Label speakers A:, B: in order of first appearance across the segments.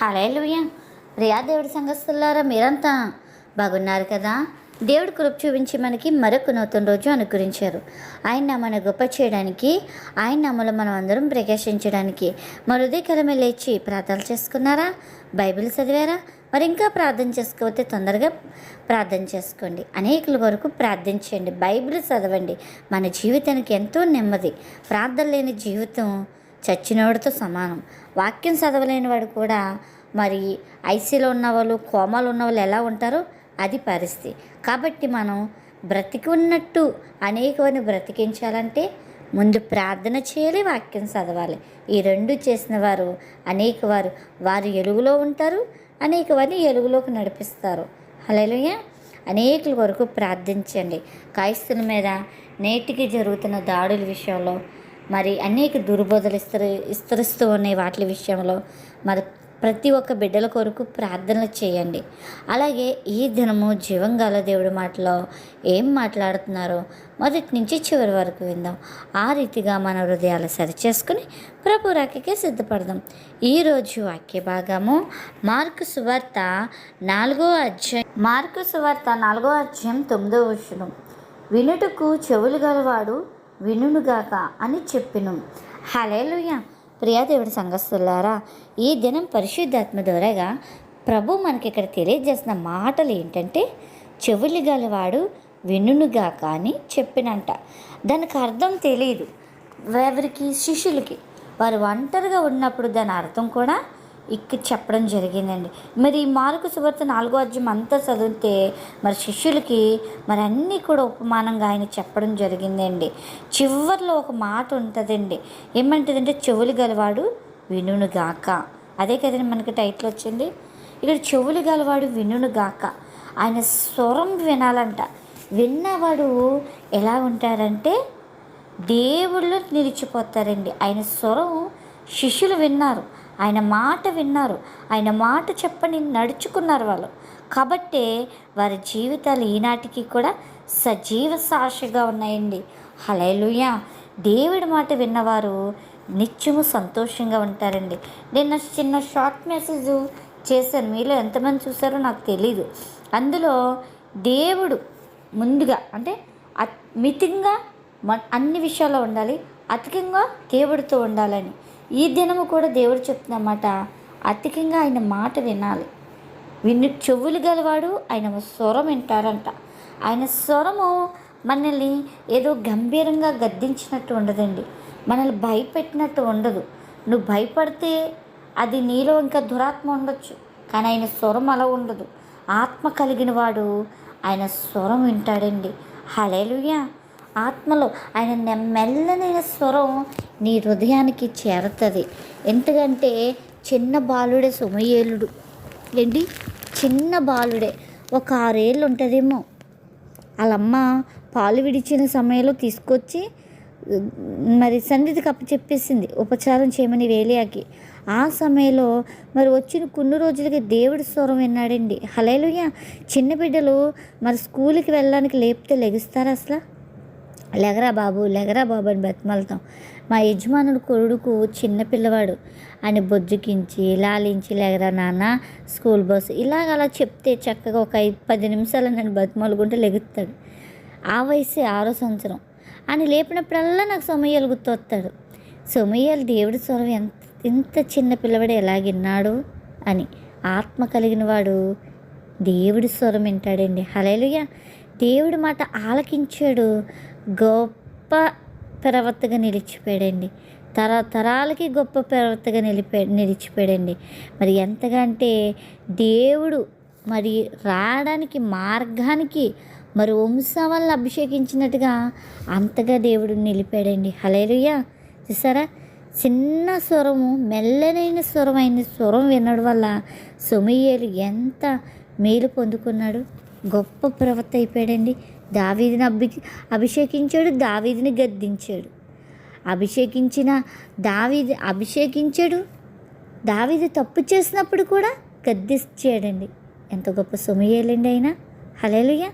A: Hallelujah Priya దేవుడి సంఘస్థులారా మీరంతా బాగున్నారు కదా? దేవుడి కృప చూపించి మనకి మరొక నూతన రోజు అనుగ్రహించారు. ఆయన మన గొప్ప చేయడానికి ఆయన నామలో మనం అందరం ప్రకాశించడానికి మన లేచి ప్రార్థనలు చేసుకున్నారా? బైబిల్ చదివారా? మరి ఇంకా ప్రార్థన చేసుకోకపోతే తొందరగా ప్రార్థన చేసుకోండి. అనేకుల వరకు ప్రార్థించండి. బైబిల్ చదవండి. మన జీవితానికి ఎంతో నెమ్మది. ప్రార్థన లేని జీవితం చచ్చినవాడితో సమానం. వాక్యం చదవలేని వాడు కూడా మరి ఐసీలో ఉన్న వాళ్ళు కోమాలు ఉన్న వాళ్ళు ఎలా ఉంటారో అది పరిస్థితి. కాబట్టి మనం బ్రతికి ఉన్నట్టు అనేకమని బ్రతికించాలంటే ముందు ప్రార్థన చేయాలి వాక్యం చదవాలి. ఈ రెండు చేసిన వారు అనేక వారు వారు ఎలుగులో ఉంటారు అనేక వారిని ఎలుగులోకి నడిపిస్తారు. హలోయ అనేకుల వరకు ప్రార్థించండి. క్రైస్తుల మీద నేటికి జరుగుతున్న దాడుల విషయంలో మరి అనేక దుర్బోధలు ఇస్తరి విస్తరిస్తూ ఉన్నాయి వాటి విషయంలో. మరి ప్రతి ఒక్క బిడ్డల కొరకు ప్రార్థనలు చేయండి. అలాగే ఈ దినము జీవంగాల దేవుడి మాటలో ఏం మాట్లాడుతున్నారో మొదటి నుంచి చివరి వరకు విందాం. ఆ రీతిగా మన హృదయాలు సరిచేసుకుని ప్రభు రాకకే సిద్ధపడదాం. ఈరోజు వాక్య భాగము మార్కు సువార్త నాలుగో అధ్యాయం మార్కు సువార్త నాలుగో అధ్యాయం తొమ్మిదో వచనం. వినుటకు చెవులు గలవాడు వినుగాక అని చెప్పిను. హలేలుయ ప్రియాదేవుడి సంఘస్థులారా ఈ దినం పరిశుద్ధాత్మ ద్వారాగా ప్రభు మనకి ఇక్కడ తెలియజేసిన మాటలు ఏంటంటే చెవులు గలవాడు వినుగాక అని చెప్పినంట. దానికి అర్థం తెలియదు ఎవరికి? శిష్యులకి. వారు ఒంటరిగా ఉన్నప్పుడు దాని అర్థం కూడా ఇక్కడ చెప్పడం జరిగిందండి. మరి ఈ మార్కు సువార్త నాలుగో అధ్యాయం అంతా చదివితే మరి శిష్యులకి మరి అన్నీ కూడా ఉపమానంగా ఆయన చెప్పడం జరిగిందండి. చివరిలో ఒక మాట ఉంటుందండి. ఏమంటుందంటే చెవులు గలవాడు వినుగాక అదే కదండి మనకి టైటిల్ వచ్చింది. ఇక్కడ చెవులు గలవాడు వినుగాక ఆయన స్వరం వినాలంట. విన్నవాడు ఎలా ఉంటారంటే దేవుళ్ళు నిలిచిపోతారండి. ఆయన స్వరం శిష్యులు విన్నారు. ఆయన మాట విన్నారు. ఆయన మాట చెప్పని నడుచుకున్నారు వాళ్ళు. కాబట్టే వారి జీవితాలు ఈనాటికి కూడా సజీవ సాక్షిగా ఉన్నాయండి. హలేలుయ దేవుడి మాట విన్నవారు నిత్యము సంతోషంగా ఉంటారండి. నేను చిన్న షార్ట్ మెసేజ్ చేశాను. మీలో ఎంతమంది చూసారో నాకు తెలీదు. అందులో దేవుడు ముందుగా అంటే అత్ మితంగా మ అన్ని విషయాల్లో ఉండాలి. అధికంగా దేవుడితో ఉండాలని. ఈ దినము కూడా దేవుడు చెప్తున్నమాట అధికంగా ఆయన మాట వినాలి. విన్ను చెవులు గలవాడు ఆయన స్వరం వింటారంట ఆయన స్వరము మనల్ని ఏదో గంభీరంగా గద్దించినట్టు ఉండదండి. మనల్ని భయపెట్టినట్టు ఉండదు. నువ్వు భయపడితే అది నీలో ఇంకా దురాత్మ ఉండొచ్చు. కానీ ఆయన స్వరం అలా ఉండదు. ఆత్మ కలిగిన వాడు ఆయన స్వరం వింటాడండి. హలేలుయా ఆత్మలో ఆయన మెల్లనైన స్వరం నీ హృదయానికి చేరుతుంది. ఎందుకంటే చిన్న బాలుడే సుమయేలుడు ఏంటి? చిన్న బాలుడే. ఒక ఆరేళ్ళు ఉంటుందేమో వాళ్ళమ్మ పాలు విడిచిన సమయంలో తీసుకొచ్చి మరి సన్నిధి కప్ప చెప్పేసింది. ఉపచారం చేయమని వేలియాకి. ఆ సమయంలో మరి వచ్చిన కొన్ని రోజులకి దేవుడి స్వరం విన్నాడండి. హలేలుయ్య చిన్న బిడ్డలు మరి స్కూల్కి వెళ్ళడానికి లేపితే లెగుస్తారు అసలు? లెగరా బాబు లెగరా బాబు అని బతిమలతాం. మా యజమానుడు కొడుకు చిన్న పిల్లవాడు. అని బొజ్జుకించి లాలించి లెగరా నాన్న స్కూల్ బస్సు ఇలాగ అలా చెప్తే చక్కగా ఒక ఐదు పది నిమిషాలు నన్ను బతిమలుకుంటే లెగుతాడు ఆ వయసే ఆరో సంవత్సరం. అని లేపినప్పుడల్లా నాకు సమయాలు గుర్తొస్తాడు. సమయాలు దేవుడి స్వరం ఎంత ఇంత చిన్న పిల్లవాడు ఎలాగిన్నాడు? అని ఆత్మ కలిగిన వాడు దేవుడి స్వరం వింటాడండి. హలేలుగా దేవుడి మాట ఆలకించాడు. గొప్ప ప్రవర్తగా నిలిచిపోయాడండి. తరతరాలకి గొప్ప ప్రవర్తగా నిలిపే నిలిచిపోయాడండి. మరి ఎంతగా అంటే దేవుడు మరి రావడానికి మార్గానికి మరి వంశ వల్ల అభిషేకించినట్టుగా అంతగా దేవుడు నిలిపాడండి. హలేలుయ్య చూసారా? చిన్న స్వరము మెల్లనైన స్వరమైన స్వరం వినడం వల్ల సొమయ్యేలు ఎంత మేలు పొందుకున్నాడు. గొప్ప ప్రవక్త అయిపోయాడండి. దావీదిని అభి అభిషేకించాడు దావీదిని గద్దించాడు. అభిషేకించిన దావీది అభిషేకించాడు దావీది తప్పు చేసినప్పుడు కూడా గద్దించాడండి. ఎంత గొప్ప సొమయ్యేలండి అయినా హలేలుయ్య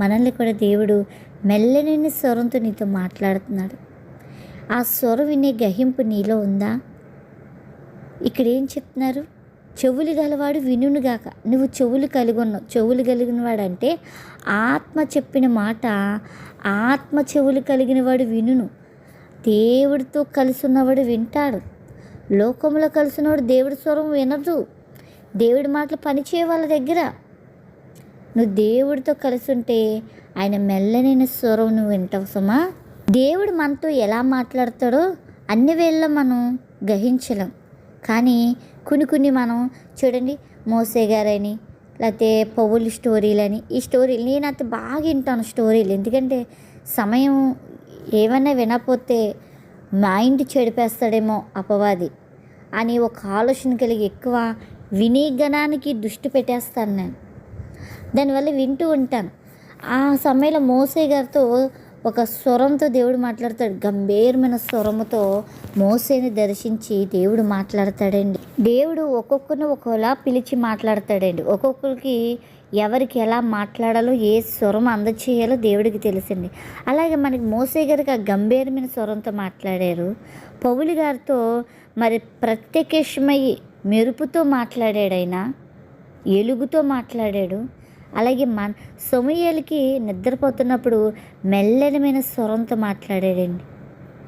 A: మనల్ని కూడా దేవుడు మెల్లనైన స్వరంతో నీతో మాట్లాడుతున్నాడు. ఆ స్వరం వినే గహింపు నీలో ఉందా? ఇక్కడ ఏం చెప్తున్నారు? చెవులు గలవాడు వినుగాక నువ్వు చెవులు కలిగొన్నావు. చెవులు కలిగిన వాడంటే ఆత్మ చెప్పిన మాట ఆత్మ చెవులు కలిగిన వాడు వినును. దేవుడితో కలిసి ఉన్నవాడు వింటాడు. లోకంలో కలిసినవాడు దేవుడి స్వరం వినదు. దేవుడి మాటలు పనిచేయ వాళ్ళ దగ్గర. నువ్వు దేవుడితో కలిసి ఉంటే ఆయన మెల్లనైన స్వరం నువ్వు వింటావు సుమా. దేవుడు మనతో ఎలా మాట్లాడతాడో అన్ని వేళ్ళ మనం గ్రహించలేం. కానీ కొన్ని కొన్ని మనం చూడండి మోసే గారని లేకపోతే పౌలు స్టోరీలని ఈ స్టోరీలు నేను అంత బాగా వింటాను స్టోరీలు. ఎందుకంటే సమయం ఏమైనా వినకపోతే మైండ్ చెడిపేస్తాడేమో అపవాది. అని ఒక ఆలోచన కలిగి ఎక్కువ వినీగణానికి దృష్టి పెట్టేస్తాను నేను. దానివల్ల వింటూ ఉంటాను. ఆ సమయంలో మోసే గారితో ఒక స్వరంతో దేవుడు మాట్లాడతాడు. గంభీరమైన స్వరముతో మోసేని దర్శించి దేవుడు మాట్లాడతాడండి. దేవుడు ఒక్కొక్కరిని ఒకలా పిలిచి మాట్లాడతాడండి. ఒక్కొక్కరికి ఎవరికి ఎలా మాట్లాడాలో ఏ స్వరం అందచేయాలో దేవుడికి తెలిసింది. అలాగే మనకి మోసే గారికి ఆ గంభీరమైన స్వరంతో మాట్లాడారు. పౌలు గారితో మరి ప్రత్యక్షమై మెరుపుతో మాట్లాడాడు ఆయన. ఎలుగుతో మాట్లాడాడు. అలాగే మన సొమయ్యలకి నిద్రపోతున్నప్పుడు మెల్లనమైన స్వరంతో మాట్లాడాడండి.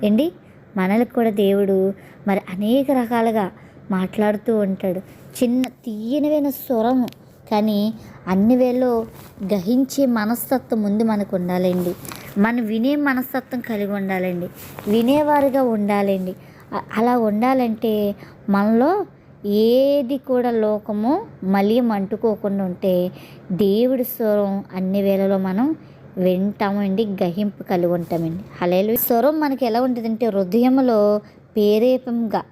A: ఏంటి మనలకు కూడా దేవుడు మరి అనేక రకాలుగా మాట్లాడుతూ ఉంటాడు. చిన్న తీయనమైన స్వరము కానీ అన్ని వేళలో గ్రహించే మనస్తత్వం ముందు మనకు ఉండాలండి. మనం వినే మనస్తత్వం కలిగి ఉండాలండి. వినేవారుగా ఉండాలండి. అలా ఉండాలంటే మనలో ఏది కూడా లోకము మలియం అంటుకోకుండా ఉంటే దేవుడి స్వరం అన్ని వేళలో మనం వింటామండి గహింపు కలిగి ఉంటామండి హలేలు స్వరం మనకి ఎలా ఉంటుందంటే హృదయంలో పేరేపంగా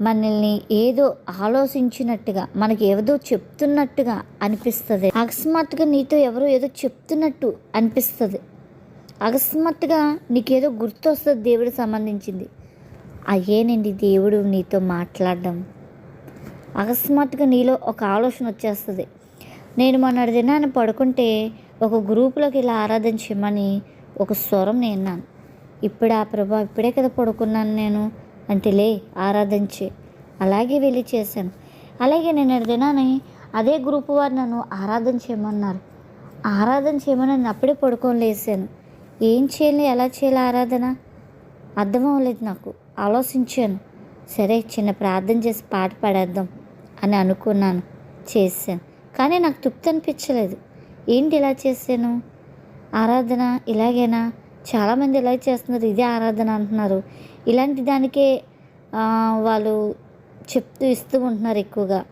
A: మనల్ని ఏదో ఆలోచించినట్టుగా మనకి ఏదో చెప్తున్నట్టుగా అనిపిస్తుంది. అకస్మాత్తుగా నీతో ఎవరో ఏదో చెప్తున్నట్టు అనిపిస్తుంది. అకస్మాత్తుగా నీకేదో గుర్తొస్తుంది దేవుడికి సంబంధించింది. అయ్యేనండి దేవుడు నీతో మాట్లాడడం. అకస్మాత్తుగా నీలో ఒక ఆలోచన వచ్చేస్తుంది. నేను మొన్నటి దినాన్ని పడుకుంటే ఒక గ్రూపులోకి ఇలా ఆరాధన చేయమని ఒక స్వరం నేను విన్నాను ఇప్పుడు ఆ ప్రభా ఇప్పుడే కదా పడుకున్నాను నేను. అంటే లే ఆరాధన చే అలాగే వెళ్ళి చేశాను. అలాగే నేను దినాన్ని అదే గ్రూప్ వారు నన్ను ఆరాధన చేయమన్నారు. ఆరాధన చేయమని నేను అప్పుడే పడుకొని లేసాను. ఏం చేయాలి ఎలా చేయాలి ఆరాధన? అర్థం అవ్వలేదు నాకు. ఆలోచించాను. సరే చిన్న ప్రార్థన చేసి పాట పాడేద్దాం. అని అనుకున్నాను. చేశాను. కానీ నాకు తృప్తి అనిపించలేదు. ఏంటి ఇలా చేశాను? ఆరాధన ఇలాగేనా? చాలామంది ఇలా చేస్తున్నారు. ఇదే ఆరాధన అంటున్నారు. ఇలాంటి దానికే వాళ్ళు చెప్తూ ఇస్తూ ఉంటున్నారు ఎక్కువగా.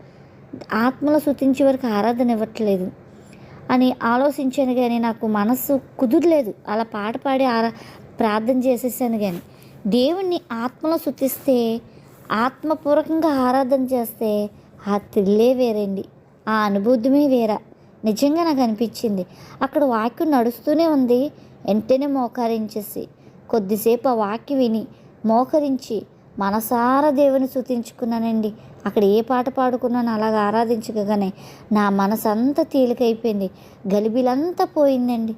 A: ఆత్మలో శృతించే వరకు ఆరాధన ఇవ్వట్లేదు అని ఆలోచించాను కానీ నాకు మనస్సు కుదరలేదు. అలా పాట పాడి ఆరా ప్రార్థన చేసేసాను కానీ. దేవుణ్ణి ఆత్మలో శుతిస్తే ఆత్మపూర్వకంగా ఆరాధన చేస్తే ఆ థ్రిల్లే వేరండి. ఆ అనుభూతమే వేరా. నిజంగా నాకు అనిపించింది. అక్కడ వాక్యం నడుస్తూనే ఉంది. వెంటనే మోకరించేసి. కొద్దిసేపు ఆ వాక్యం విని మోకరించి మనసారా దేవుని స్తుతించుకున్నానండి. అక్కడ ఏ పాట పాడుకున్నాను అలాగ ఆరాధించగానే నా మనసంతా తేలికైపోయింది. గలిబిలంతా పోయిందండి.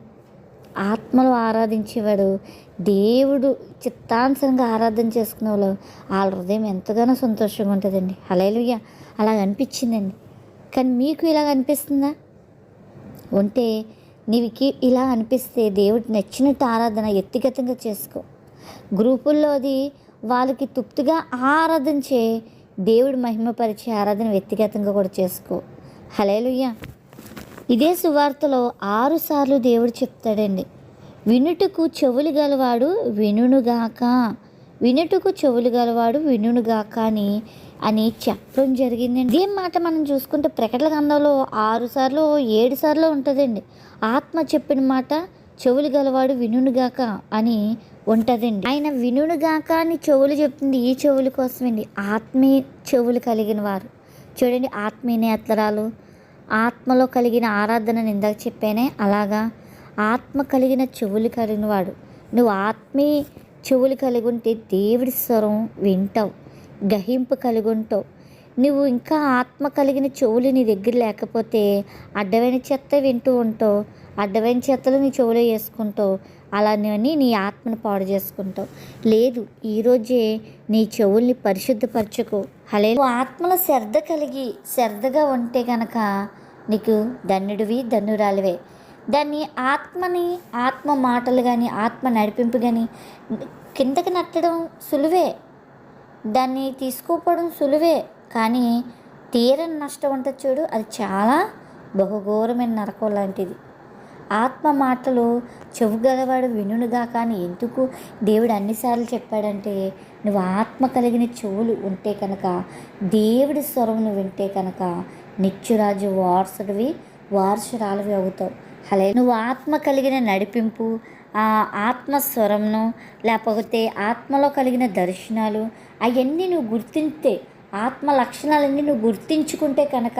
A: ఆత్మలు ఆరాధించేవాడు దేవుడు చిత్తానుసరంగా ఆరాధన చేసుకునే వాళ్ళు. వాళ్ళ హృదయం ఎంతగానో సంతోషంగా ఉంటుందండి. హలేలుయ్య అలాగ అనిపించిందండి. కానీ మీకు ఇలాగ అనిపిస్తుందా? ఉంటే నీవికి ఇలా అనిపిస్తే దేవుడికి నచ్చినట్టు ఆరాధన వ్యక్తిగతంగా చేసుకో. గ్రూపుల్లో అది వాళ్ళకి తృప్తిగా ఆరాధించే దేవుడు మహిమపరిచే ఆరాధన వ్యక్తిగతంగా కూడా చేసుకో. హలేలుయ్య ఇదే సువార్తలో ఆరుసార్లు దేవుడు చెప్తాడండి. వినుటకు చెవులు గలవాడు వినుగాక వినుటకు చెవులు గలవాడు వినుగాక అని అని చెప్పడం జరిగిందండి. ఇదే మాట మనం చూసుకుంటే ప్రకటన గ్రంథంలో ఆరు సార్లు ఏడు సార్లు ఉంటుందండి. ఆత్మ చెప్పిన మాట చెవులు గలవాడు వినుగాక అని ఉంటుందండి. ఆయన వినుగాక అని చెవులు చెప్తుంది ఈ చెవుల కోసమండి. ఆత్మీ చెవులు కలిగిన వారు. చూడండి ఆత్మీయ నేత్రాలు. ఆత్మలో కలిగిన ఆరాధనని ఇందాక చెప్పానే అలాగా ఆత్మ కలిగిన చెవులు కలిగిన వాడు నువ్వు ఆత్మీయ చెవులు కలిగి ఉంటే దేవుడి స్వరం వింటావు గహింపు కలిగి ఉంటావు నువ్వు ఇంకా ఆత్మ కలిగిన చెవులు నీ దగ్గర లేకపోతే అడ్డమైన చెత్త వింటూ ఉంటావు అడ్డమైన చెత్తలు నీ చెవులో వేసుకుంటావు అలానే నీ ఆత్మను పాడు చేసుకుంటావు. లేదు ఈరోజే నీ చెవుల్ని పరిశుద్ధపరచుకో. హలే నువ్వు ఆత్మలో శ్రద్ధ కలిగి శ్రద్ధగా ఉంటే గనక నీకు ధన్యుడివి ధన్యురాలివే. దాన్ని ఆత్మని ఆత్మ మాటలు కానీ ఆత్మ నడిపింపు కానీ కిందకి నట్టడం సులువే. దాన్ని తీసుకోపోవడం సులువే. కానీ తీరని నష్టం ఉంటుంది చూడు అది చాలా బహుఘోరమైన నరకం లాంటిది. ఆత్మ మాటలు చెవుగలవాడు వినుడుగా కానీ ఎందుకు దేవుడు అన్నిసార్లు చెప్పాడంటే నువ్వు ఆత్మ కలిగిన చెవులు ఉంటే కనుక దేవుడి స్వరం నువ్వు వింటే కనుక నిత్యురాజు వారసుడివి వారసురాలివి అవుతావు. హలే నువ్వు ఆత్మ కలిగిన నడిపింపు ఆ ఆత్మ స్వరంను లేకపోతే ఆత్మలో కలిగిన దర్శనాలు అవన్నీ నువ్వు గుర్తింటే ఆత్మ లక్షణాలన్నీ నువ్వు గుర్తించుకుంటే కనుక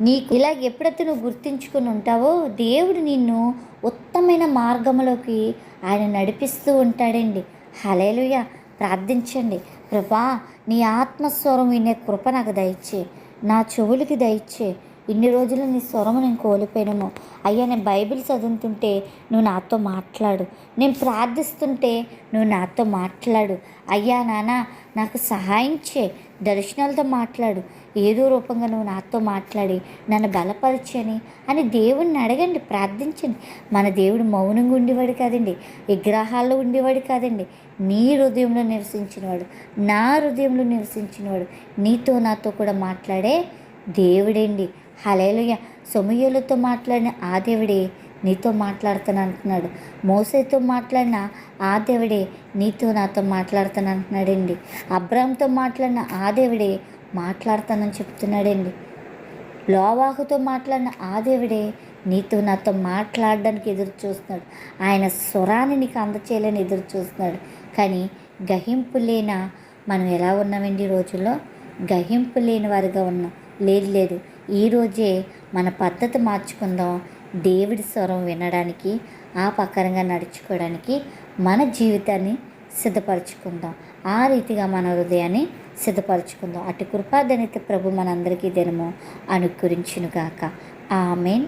A: నీకు ఇలా ఎప్పుడైతే నువ్వు గుర్తించుకుని ఉంటావో దేవుడు నిన్ను ఉత్తమైన మార్గంలోకి ఆయన నడిపిస్తూ ఉంటాడండి. హలేలుయ ప్రార్థించండి. ప్రభా నీ ఆత్మస్వరం వినే కృప నాకు దయచే నా చెవులకి దయచే ఇన్ని రోజులు నీ స్వరము నేను కోల్పోయాను అయ్యా నేను బైబిల్ చదువుతుంటే నువ్వు నాతో మాట్లాడు. నేను ప్రార్థిస్తుంటే నువ్వు నాతో మాట్లాడు. అయ్యా నాన్న నాకు సహాయం చే దర్శనాలతో మాట్లాడు. ఏదో రూపంగా నువ్వు నాతో మాట్లాడి నన్ను బలపరచని అని దేవుణ్ణి అడగండి ప్రార్థించండి. మన దేవుడు మౌనంగా ఉండేవాడు కాదండి విగ్రహాల్లో ఉండేవాడు కాదండి. నీ హృదయంలో నివసించినవాడు నా హృదయంలో నివసించినవాడు. నీతో నాతో కూడా మాట్లాడే దేవుడండి. హలేలుయ సుమయులతో మాట్లాడిన ఆ దేవుడే నీతో మాట్లాడుతాను అంటున్నాడు మోసేతో మాట్లాడిన ఆ దేవుడే నీతో నాతో మాట్లాడుతాను అంటున్నాడండి అబ్రామ్తో మాట్లాడిన ఆ దేవుడే మాట్లాడతానని చెప్తున్నాడండి. లోవాహుతో మాట్లాడిన ఆ దేవుడే నీతో నాతో మాట్లాడడానికి ఎదురు చూస్తున్నాడు ఆయన స్వరాన్ని నీకు అందచేయాలని ఎదురు చూస్తున్నాడు కానీ గహింపు లేన మనం ఎలా ఉన్నామండి ఈ రోజుల్లో? గహింపు లేని వారిగా ఉన్నాం. లేదు లేదు. ఈరోజే మన పద్ధతి మార్చుకుందాం. దేవుడి స్వరం వినడానికి ఆ ప్రకారంగా నడుచుకోవడానికి మన జీవితాన్ని సిద్ధపరచుకుందాం. ఆ రీతిగా మన హృదయాన్ని సిద్ధపరచుకుందాం. అటు కృపాదనిత ప్రభు మనందరికీ దినము అనుకరించునుగాక ఆమెన్.